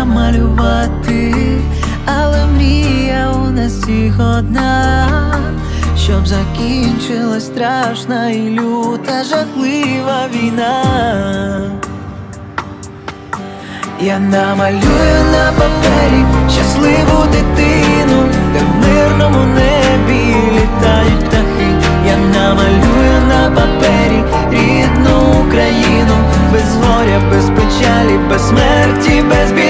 намалювати, але мрія у нас всіх одна. Щоб закінчилась страшна і люта жахлива війна. Я намалюю на папері щасливу дитину, де в мирному небі літають птахи. Я намалюю на папері рідну Україну, без горя, без печалі, без смерті, без біди.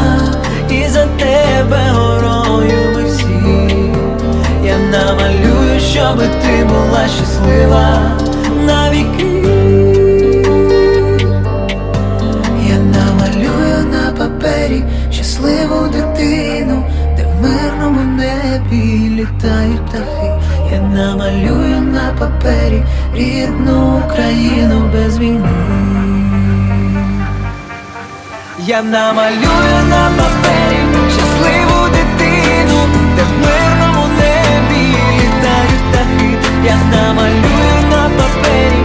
щоби ти була щаслива навіки. Я намалюю на папері щасливу дитину, де в мирному небі літають птахи. Я намалюю на папері рідну Україну без війни. Я намалюю на папері up a